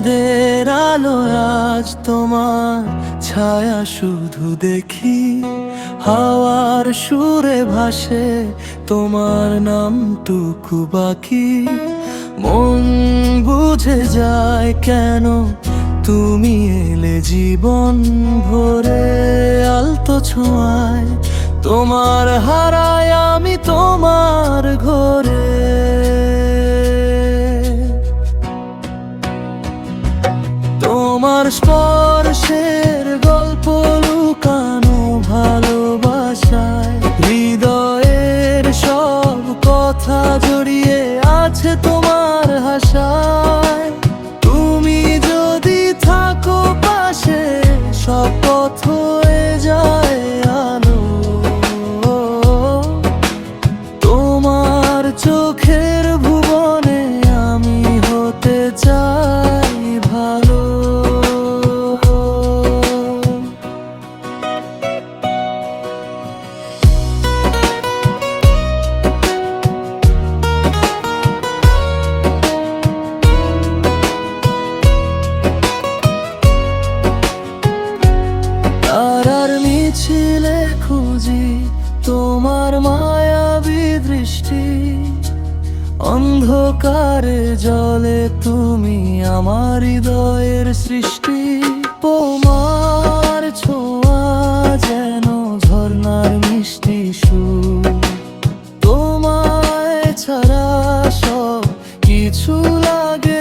চাঁদের আলো আজ তোমার ছায়া শুধু দেখি। হাওয়ার সুরে ভাসে তোমার নাম টুকু বাকি। মন বুঝে যায় কেন তুমি এলে জীবন ভরে আলতো ছোঁয়ায়। তোমার হারায় আমি তোমার ঘরে। তোমার স্পর্শের গল্প লুকানো ভালোবাসায়, হৃদয়ের সব কথা জড়িয়ে আছে তোমার হাসায়। তুমি যদি থাকো পাশে, সব পথ হয়ে যায় আলো। তোমার চোখের তোমার মায়াবী দৃষ্টি, অন্ধকারে জলে তুমি আমার হৃদয়ের সৃষ্টি। তোমার ছোঁয়া যেন ঝর্ণার মিষ্টি সুর। তোমায় ছাড়া সব কিছু লাগে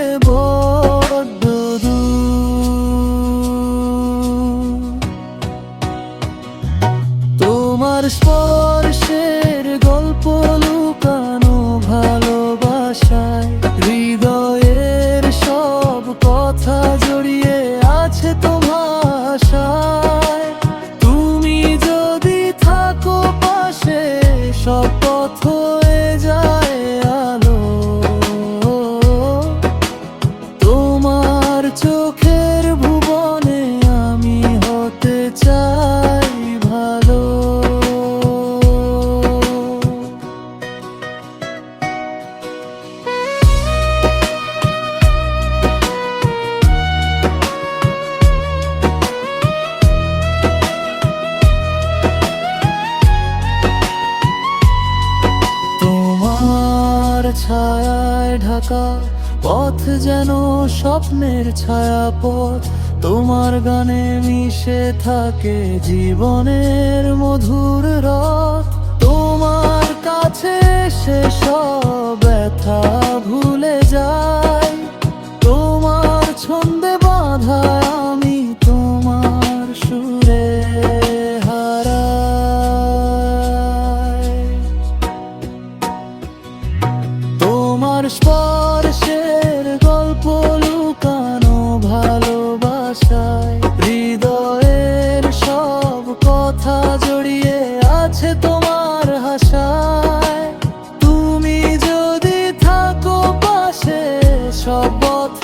তোমার স্পর্শের গল্প লুকানো ভালোবাসায়, হৃদয়ের সব কথা জড়িয়ে আছে তোমার তুমি যদি থাকো পাশে, সব পথ হয়ে যায় আলো। তোমার চোখের ছায়ায় ঢাকা, পথ যেন স্বপ্নের ছায়া পথ তোমার গানে মিশে থাকে জীবনের মধুর রথ। তোমার কাছে সে সব ব্যথা ভুলে যায়। স্পর্শের গল্প লুকানো ভালোবাসায়, হৃদয়ের সব কথা জড়িয়ে আছে তোমার হাসায়। তুমি যদি থাকো পাশে, সব পথ